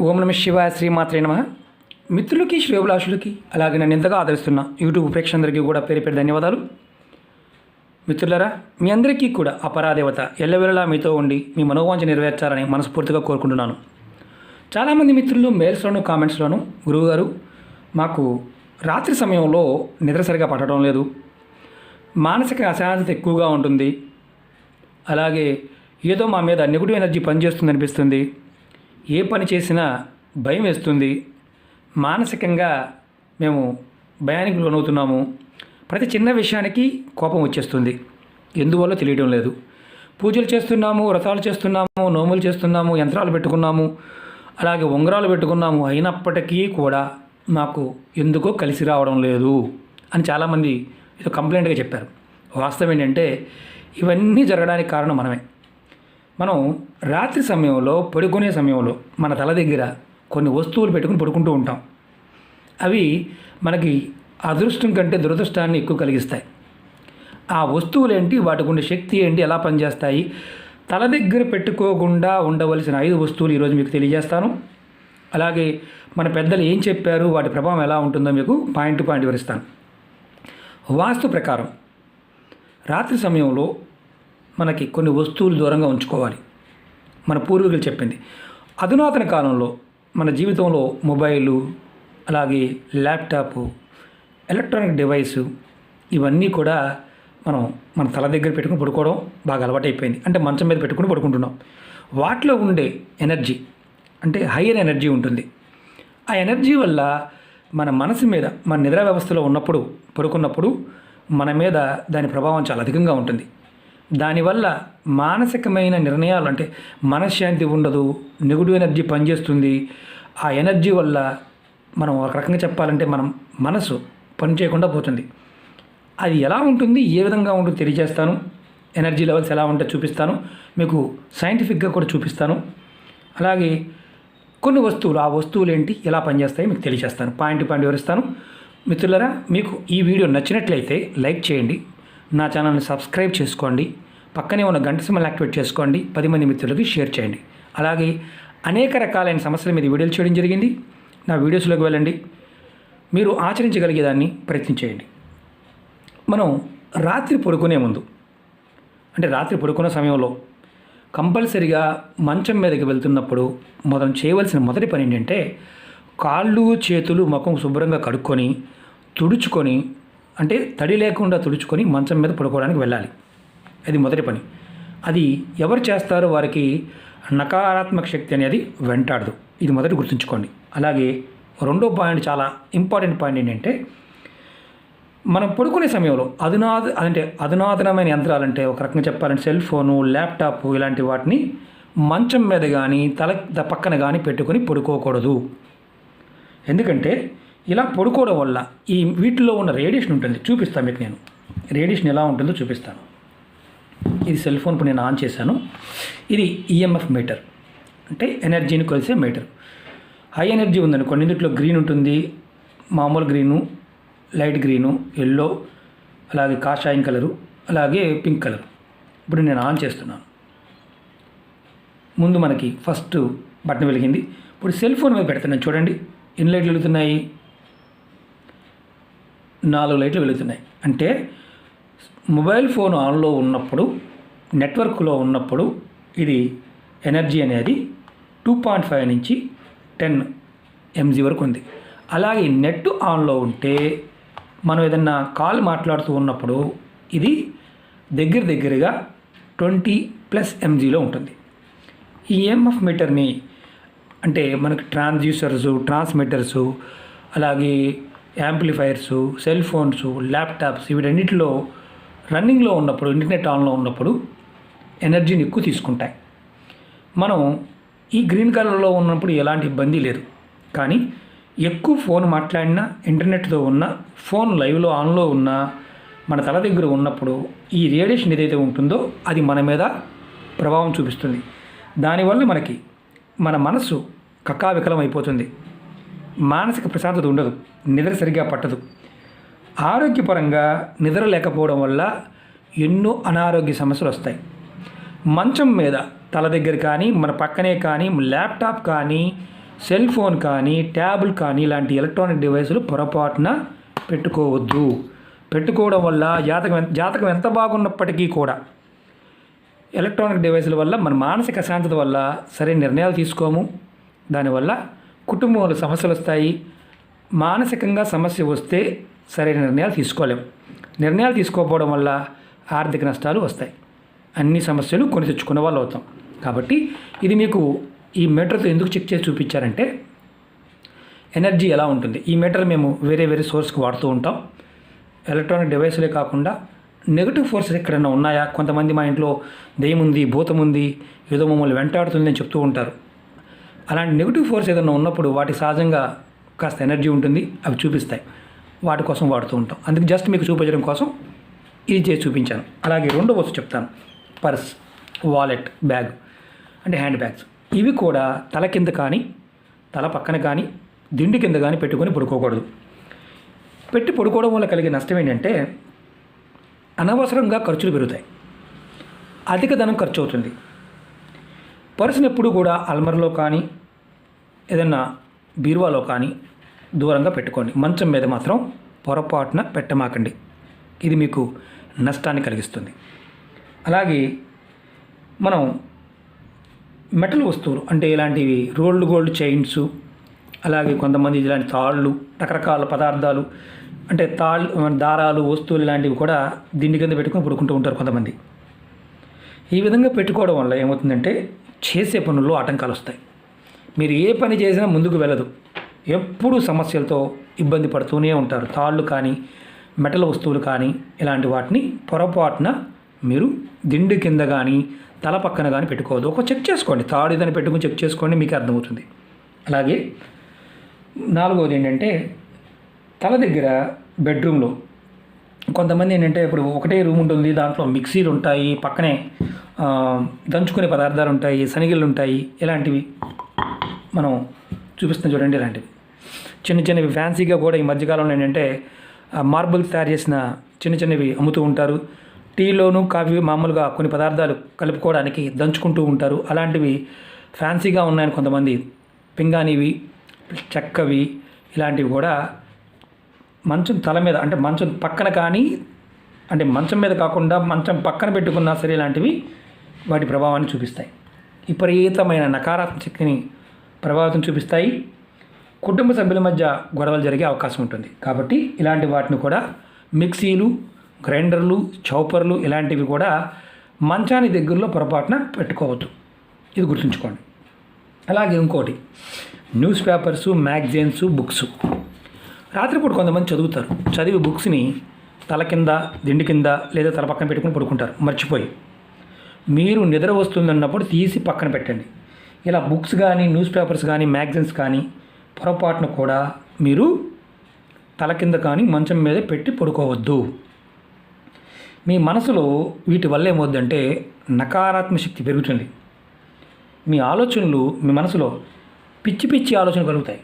ఓం నమ శివాయ శ్రీమాత్రే నమ. మిత్రులకి శ్రేవులాషులకి అలాగే నన్ను ఎంతగా ఆదరిస్తున్న యూట్యూబ్ ప్రేక్షకులందరికీ కూడా పేరు పేరు ధన్యవాదాలు. మిత్రులరా మీ అందరికీ కూడా అపరాదేవత ఎల్లవెల్లలా మీతో ఉండి మీ మనోవాంఛ నెరవేర్చాలని మనస్ఫూర్తిగా కోరుకుంటున్నాను. చాలామంది మిత్రులు మెయిల్స్లోను కామెంట్స్లోను గురువుగారు మాకు రాత్రి సమయంలో నిద్ర సరిగా పట్టడం లేదు. మానసిక అశాంతత ఎక్కువగా ఉంటుంది. అలాగే ఏదో మా మీద నెగిటివ్ ఎనర్జీ పనిచేస్తుంది అనిపిస్తుంది ఏ పని చేసినా భయం వేస్తుంది. మానసికంగా మేము భయానికి లోనవుతున్నాము. ప్రతి చిన్న విషయానికి కోపం వచ్చేస్తుంది. ఎందువల్ల తెలియడం లేదు. పూజలు చేస్తున్నాము వ్రతాలు చేస్తున్నాము నోములు చేస్తున్నాము యంత్రాలు పెట్టుకున్నాము అలాగే ఉంగరాలు పెట్టుకున్నాము అయినప్పటికీ కూడా మాకు ఎందుకో కలిసి రావడం లేదు అని చాలామంది ఇది కంప్లైంట్గా చెప్పారు. వాస్తవం ఏంటంటే ఇవన్నీ జరగడానికి కారణం మనమే. మనం రాత్రి సమయంలో పడుకునే సమయంలో మన తల దగ్గర కొన్ని వస్తువులు పెట్టుకుని పడుకుంటూ ఉంటాం. అవి మనకి అదృష్టం కంటే దురదృష్టాన్ని ఎక్కువ కలిగిస్తాయి. ఆ వస్తువులు ఏంటి వాటికి ఉండే శక్తి ఏంటి? ఎలా పనిచేస్తాయి? తల దగ్గర పెట్టుకోకుండా ఉండవలసిన ఐదు వస్తువులు ఈరోజు మీకు తెలియజేస్తాను. అలాగే మన పెద్దలు ఏం చెప్పారు? వాటి ప్రభావం ఎలా ఉంటుందో మీకు పాయింట్ పాయింట్ వివరిస్తాను. వాస్తు ప్రకారం రాత్రి సమయంలో మనకి కొన్ని వస్తువులు దూరంగా ఉంచుకోవాలి. మన పూర్వీకులు చెప్పింది. అధునాతన కాలంలో మన జీవితంలో మొబైలు అలాగే ల్యాప్టాప్ ఎలక్ట్రానిక్ డివైసు ఇవన్నీ కూడా మనం మన తల దగ్గర పెట్టుకుని పడుకోవడం బాగా అలవాటైపోయింది. అంటే మంచం మీద పెట్టుకుని పడుకుంటున్నాం. వాటిలో ఉండే ఎనర్జీ అంటే హయ్యర్ ఎనర్జీ ఉంటుంది. ఆ ఎనర్జీ వల్ల మన మనసు మీద మన నిద్ర వ్యవస్థలో ఉన్నప్పుడు పడుకున్నప్పుడు మన మీద దాని ప్రభావం చాలా అధికంగా ఉంటుంది. దానివల్ల మానసికమైన నిర్ణయాలు అంటే మనశ్శాంతి ఉండదు నెగిటివ్ ఎనర్జీ పనిచేస్తుంది. ఆ ఎనర్జీ వల్ల మనం ఒక రకంగా చెప్పాలంటే మనం మనసు పని చేయకుండా పోతుంది. అది ఎలా ఉంటుంది ఏ విధంగా ఉంటుందో తెలియజేస్తాను. ఎనర్జీ లెవెల్స్ ఎలా ఉంటే చూపిస్తాను. మీకు సైంటిఫిక్గా కూడా చూపిస్తాను. అలాగే కొన్ని వస్తువులు ఆ వస్తువులు ఏంటి ఎలా పనిచేస్తాయి మీకు తెలియజేస్తాను. పాయింట్ పాయింట్ వివరిస్తాను. మిత్రులరా మీకు ఈ వీడియో నచ్చినట్లయితే లైక్ చేయండి. నా ఛానల్ని సబ్స్క్రైబ్ చేసుకోండి. పక్కనే ఉన్న గంట సింబల్ యాక్టివేట్ చేసుకోండి. పది మంది మిత్రులకి షేర్ చేయండి. అలాగే అనేక రకాలైన సమస్యల మీద వీడియోలు చేయడం జరిగింది. నా వీడియోస్లోకి వెళ్ళండి. మీరు ఆచరించగలిగేదాన్ని ప్రయత్నించేయండి మనం రాత్రి పడుకునే ముందు అంటే రాత్రి పడుకునే సమయంలో కంపల్సరిగా మంచం మీదకి వెళ్తున్నప్పుడు మనం చేయవలసిన మొదటి పని ఏంటంటే కాళ్ళు చేతులు ముఖం శుభ్రంగా కడుక్కొని తుడుచుకొని అంటే తడి లేకుండా తుడుచుకొని మంచం మీద పడుకోవడానికి వెళ్ళాలి. అది మొదటి పని. అది ఎవరు చేస్తారో వారికి నకారాత్మక శక్తి అనేది వెంటాడదు. ఇది మొదటి గుర్తుంచుకోండి. అలాగే రెండో పాయింట్ చాలా ఇంపార్టెంట్ పాయింట్ ఏంటంటే మనం పడుకునే సమయంలో అధునాద అంటే అధునాతనమైన యంత్రాలంటే ఒక రకంగా చెప్పాలంటే సెల్ ఫోను ల్యాప్టాప్ ఇలాంటి వాటిని మంచం మీద కానీ తల పక్కన కానీ పెట్టుకొని పడుకోకూడదు. ఎందుకంటే ఇలా పడుకోవడం వల్ల ఈ వీటిలో ఉన్న రేడియేషన్ ఉంటుంది. చూపిస్తాను మీకు నేను. రేడియేషన్ ఎలా ఉంటుందో చూపిస్తాను. ఇది సెల్ ఫోన్ నేను ఆన్ చేశాను. ఇది ఈఎంఎఫ్ మీటర్. అంటే ఎనర్జీని కొలిసే మీటర్. హై ఎనర్జీ ఉందనుకోండి ఇందులో గ్రీన్ ఉంటుంది. మామూలు గ్రీను లైట్ గ్రీను ఎల్లో అలాగే కాషాయం కలరు అలాగే పింక్ కలర్. ఇప్పుడు నేను ఆన్ చేస్తున్నాను. ముందు మనకి ఫస్ట్ బటన్ వెలిగింది. ఇప్పుడు సెల్ ఫోన్ మీద పెడుతున్నాను. చూడండి. ఎన్ని లైట్లు వెలుగుతున్నాయి? నాలుగు లైట్లు వెలుగుతున్నాయి. అంటే మొబైల్ ఫోన్ ఆన్లో ఉన్నప్పుడు నెట్వర్క్లో ఉన్నప్పుడు ఇది ఎనర్జీ అనేది టూ పాయింట్ ఫైవ్ నుంచి టెన్ ఎంజీ వరకు ఉంది. అలాగే నెట్ ఆన్లో ఉంటే మనం ఏదన్నా కాల్ మాట్లాడుతూ ఉన్నప్పుడు ఇది దగ్గర దగ్గరగా ట్వంటీ ప్లస్ ఎంజీలో ఉంటుంది. ఈ ఎంఎఫ్ మీటర్ని అంటే మనకి ట్రాన్స్డ్యూసర్స్ ట్రాన్స్మిటర్స్ అలాగే యాంప్లిఫైర్స్ సెల్ ఫోన్స్ ల్యాప్టాప్స్ వీటన్నిటిలో రన్నింగ్లో ఉన్నప్పుడు ఇంటర్నెట్ ఆన్లో ఉన్నప్పుడు ఎనర్జీని ఎక్కువ తీసుకుంటాయి. మనం ఈ గ్రీన్ కలర్లో ఉన్నప్పుడు ఎలాంటి ఇబ్బంది లేదు. కానీ ఎక్కువ ఫోన్ మాట్లాడినా ఇంటర్నెట్తో ఉన్న ఫోన్ లైవ్లో ఆన్లో ఉన్న మన తల దగ్గర ఉన్నప్పుడు ఈ రేడియేషన్ ఏదైతే ఉంటుందో అది మన మీద ప్రభావం చూపిస్తుంది. దానివల్ల మనకి మన మనసు కక్కావికలం అయిపోతుంది. మానసిక ప్రశాంతత ఉండదు నిద్ర సరిగా పట్టదు. ఆరోగ్యపరంగా నిద్ర లేకపోవడం వల్ల ఎన్నో అనారోగ్య సమస్యలు వస్తాయి. మంచం మీద తల దగ్గర కానీ మన పక్కనే కానీ ల్యాప్టాప్ కానీ సెల్ ఫోన్ కానీ ట్యాబుల్ కానీ ఇలాంటి ఎలక్ట్రానిక్ డివైసులు పొరపాటున పెట్టుకోవద్దు. పెట్టుకోవడం వల్ల జాతకం జాతకం ఎంత బాగున్నప్పటికీ కూడా ఎలక్ట్రానిక్ డివైసుల వల్ల మన మానసిక అశాంతత వల్ల సరైన నిర్ణయాలు తీసుకోము. దానివల్ల కుటుంబంలో సమస్యలు వస్తాయి మానసికంగా సమస్య వస్తే సరైన నిర్ణయాలు తీసుకోలేము నిర్ణయాలు తీసుకోకపోవడం వల్ల ఆర్థిక నష్టాలు వస్తాయి. అన్ని సమస్యలు కొని తెచ్చుకున్న వాళ్ళు అవుతాం. కాబట్టి ఇది మీకు ఈ మీటర్తో ఎందుకు చెక్ చేసి చూపించారంటే ఎనర్జీ ఎలా ఉంటుంది? ఈ మీటర్ మేము వేరే వేరే సోర్స్కి వాడుతూ ఉంటాం. ఎలక్ట్రానిక్ డివైసులే కాకుండా నెగిటివ్ ఫోర్సెస్ ఎక్కడైనా ఉన్నాయా? కొంతమంది మా ఇంట్లో దెయ్యం ఉంది భూతం ఉంది ఏదో మమ్మల్ని వెంటాడుతుంది అని చెప్తూ ఉంటారు. అలాంటి నెగిటివ్ ఫోర్స్ ఏదైనా ఉన్నప్పుడు వాటి సహజంగా కాస్త ఎనర్జీ ఉంటుంది అవి చూపిస్తాయి. వాటి కోసం వాడుతూ ఉంటాం. అందుకే జస్ట్ మీకు చూపించడం కోసం ఇది చేసి చూపించాను. అలాగే రెండో వస్తువు చెప్తాను. పర్స్ వాలెట్ బ్యాగ్ అంటే హ్యాండ్ బ్యాగ్స్ ఇవి కూడా తల కింద కానీ తల పక్కన కానీ దిండు కింద కానీ పెట్టుకొని పడుకోకూడదు. పెట్టి పడుకోవడం వల్ల కలిగే నష్టం ఏంటంటే అనవసరంగా ఖర్చులు పెరుగుతాయి. అధిక ధనం ఖర్చు అవుతుంది. పర్సుని ఎప్పుడు కూడా అల్మర్లో కానీ ఏదన్నా బీరువాలో కానీ దూరంగా పెట్టుకోండి. మంచం మీద మాత్రం పొరపాటున పెట్టమాకండి. ఇది మీకు నష్టాన్ని కలిగిస్తుంది. అలాగే మనం మెటల్ వస్తువులు అంటే ఇలాంటివి రోల్డ్ గోల్డ్ చైన్స్ అలాగే కొంతమంది ఇలాంటి తాళ్ళు రకరకాల పదార్థాలు అంటే తాళ్ళు దారాలు వస్తువులు ఇలాంటివి కూడా దిండి కింద పెట్టుకొని పడుకుంటూ ఉంటారు కొంతమంది. ఈ విధంగా పెట్టుకోవడం వల్ల ఏమవుతుందంటే చేసే పనుల్లో ఆటంకాలు వస్తాయి. మీరు ఏ పని చేసినా ముందుకు వెళ్ళదు. ఎప్పుడూ సమస్యలతో ఇబ్బంది పడుతూనే ఉంటారు. తాళ్ళు కానీ మెటల్ వస్తువులు కానీ ఇలాంటి వాటిని పొరపాటున మీరు దిండు కింద కానీ తల పక్కన కానీ పెట్టుకోవద్దు. ఒక చెక్ చేసుకోండి. తాడు ఇదని పెట్టుకుని చెక్ చేసుకోండి మీకు అర్థమవుతుంది. అలాగే నాలుగవది ఏంటంటే తల దగ్గర బెడ్రూమ్లో కొంతమంది ఏంటంటే ఇప్పుడు ఒకటే రూమ్ ఉంటుంది దాంట్లో మిక్సీలు ఉంటాయి పక్కనే దంచుకునే పదార్థాలు ఉంటాయి శనిగిళ్ళు ఉంటాయి ఇలాంటివి మనం చూపిస్తాం చూడండి ఇలాంటివి. చిన్న చిన్నవి ఫ్యాన్సీగా కూడా ఈ మధ్యకాలంలో ఏంటంటే మార్బుల్ తయారు చేసిన చిన్న చిన్నవి అమ్ముతూ ఉంటారు. టీలోను కాఫీ మామూలుగా కొన్ని పదార్థాలు కలుపుకోవడానికి దంచుకుంటూ ఉంటారు. అలాంటివి ఫ్యాన్సీగా ఉన్నాయని కొంతమంది పింగాణివి చెక్కవి ఇలాంటివి కూడా మంచం తల మీద అంటే మంచం పక్కన కానీ అంటే మంచం మీద కాకుండా మంచం పక్కన పెట్టుకున్నా సరే ఇలాంటివి వాటి ప్రభావాన్ని చూపిస్తాయి. విపరీతమైన నకారాత్మక శక్తిని ప్రభావితం చూపిస్తాయి. కుటుంబ సభ్యుల మధ్య గొడవలు జరిగే అవకాశం ఉంటుంది. కాబట్టి ఇలాంటి వాటిని కూడా మిక్సీలు గ్రైండర్లు చౌపర్లు ఇలాంటివి కూడా మంచానికి దగ్గరలో పొరపాటున పెట్టుకోవద్దు. ఇది గుర్తుంచుకోండి. అలాగే ఇంకోటి న్యూస్ పేపర్స్ మ్యాగజైన్స్ బుక్స్. రాత్రిపూట కొంతమంది చదువుతారు. చదివి బుక్స్ని తల కింద దిండి కింద లేదా తల పక్కన పెట్టుకుని పడుకుంటారు. మర్చిపోయి. మీరు నిద్ర వస్తుందన్నప్పుడు తీసి పక్కన పెట్టండి. ఇలా బుక్స్ కానీ న్యూస్ పేపర్స్ కానీ మ్యాగజైన్స్ కానీ పొరపాటున కూడా మీరు తల కింద కానీ మంచం మీద పెట్టి పడుకోవద్దు. మీ మనసులో వీటి వల్ల ఏమవుద్దంటే నకారాత్మక శక్తి పెరుగుతుంది. మీ ఆలోచనలు మీ మనసులో పిచ్చి పిచ్చి ఆలోచన కలుగుతాయి.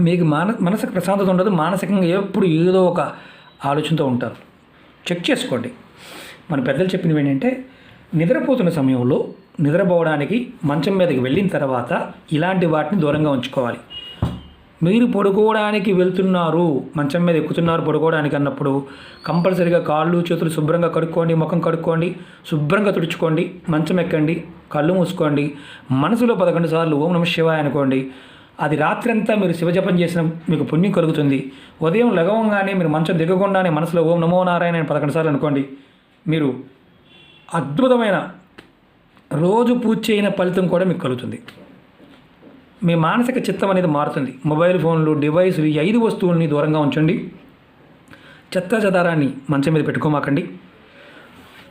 మీకు మాన మనసుకు ప్రశాంతత ఉండదు మానసికంగా ఎప్పుడు ఏదో ఒక ఆలోచనతో ఉంటారు. చెక్ చేసుకోండి. మన పెద్దలు చెప్పినవి ఏంటంటే నిద్రపోతున్న సమయంలో నిద్రపోవడానికి మంచం మీదకి వెళ్ళిన తర్వాత ఇలాంటి వాటిని దూరంగా ఉంచుకోవాలి. మీరు పడుకోవడానికి వెళ్తున్నారు మంచం మీద ఎక్కుతున్నారు పడుకోవడానికి అన్నప్పుడు కంపల్సరీగా కాళ్ళు చేతులు శుభ్రంగా కడుక్కోండి ముఖం కడుక్కోండి శుభ్రంగా తుడుచుకోండి మంచం ఎక్కండి కళ్ళు మూసుకోండి మనసులో పదకొండు సార్లు ఓం నమ శివాయ అనుకోండి అది రాత్రంతా మీరు శివజపం చేసిన మీకు పుణ్యం కలుగుతుంది. ఉదయం లగవంగానే మీరు మంచం దిగకుండానే మనసులో ఓం నమో నారాయణ అని పదకొండు సార్లు అనుకోండి మీరు అద్భుతమైన రోజు పూజ చేయని ఫలితం కూడా మీకు కలుగుతుంది. మీ మానసిక చిత్తం అనేది మారుతుంది. మొబైల్ ఫోన్లు డివైస్లు ఈ ఐదు వస్తువుల్ని దూరంగా ఉంచండి. చెత్త చెదారాన్ని మంచం మీద పెట్టుకోమాకండి.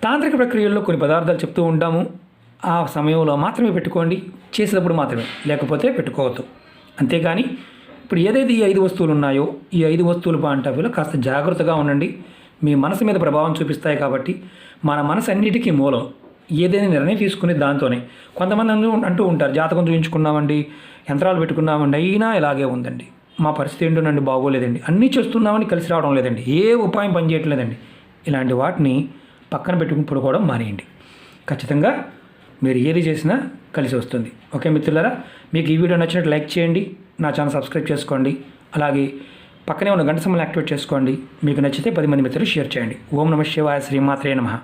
తాంత్రిక ప్రక్రియల్లో కొన్ని పదార్థాలు చెప్తూ ఉంటాము. ఆ సమయంలో మాత్రమే పెట్టుకోండి. చేసేటప్పుడు మాత్రమే. లేకపోతే పెట్టుకోవద్దు. అంతేగాని ఇప్పుడు ఏదైతే ఈ ఐదు వస్తువులు ఉన్నాయో ఈ ఐదు వస్తువులు వ్యూలో కాస్త జాగ్రత్తగా ఉండండి. మీ మనసు మీద ప్రభావం చూపిస్తాయి కాబట్టి మన మనసు అన్నిటికీ మూలం ఏదైనా నిర్ణయం తీసుకునే దాంతోనే. కొంతమంది అంటూ అంటూ ఉంటారు జాతకం చూపించుకున్నామండి యంత్రాలు పెట్టుకున్నామండి అయినా ఇలాగే ఉందండి. మా పరిస్థితి ఏంటోనండి బాగోలేదండి. అన్నీ చేస్తున్నామని కలిసి రావడం లేదండి. ఏ ఉపాయం పనిచేయట్లేదండి ఇలాంటి వాటిని పక్కన పెట్టుకుని పడుకోవడం మానేయండి. ఖచ్చితంగా మీరు ఏది చేసినా కలిసి వస్తుంది. ఓకే మిత్రులారా? మీకు ఈ వీడియో నచ్చినట్టు లైక్ చేయండి. నా ఛానల్ సబ్స్క్రైబ్ చేసుకోండి. అలాగే పక్కనే ఉన్న గంట సమయం యాక్టివేట్ చేసుకోండి. మీకు నచ్చితే పది మంది మిత్రులు షేర్ చేయండి. ఓం నమ శివాయ శ్రీమాత్రే నమః.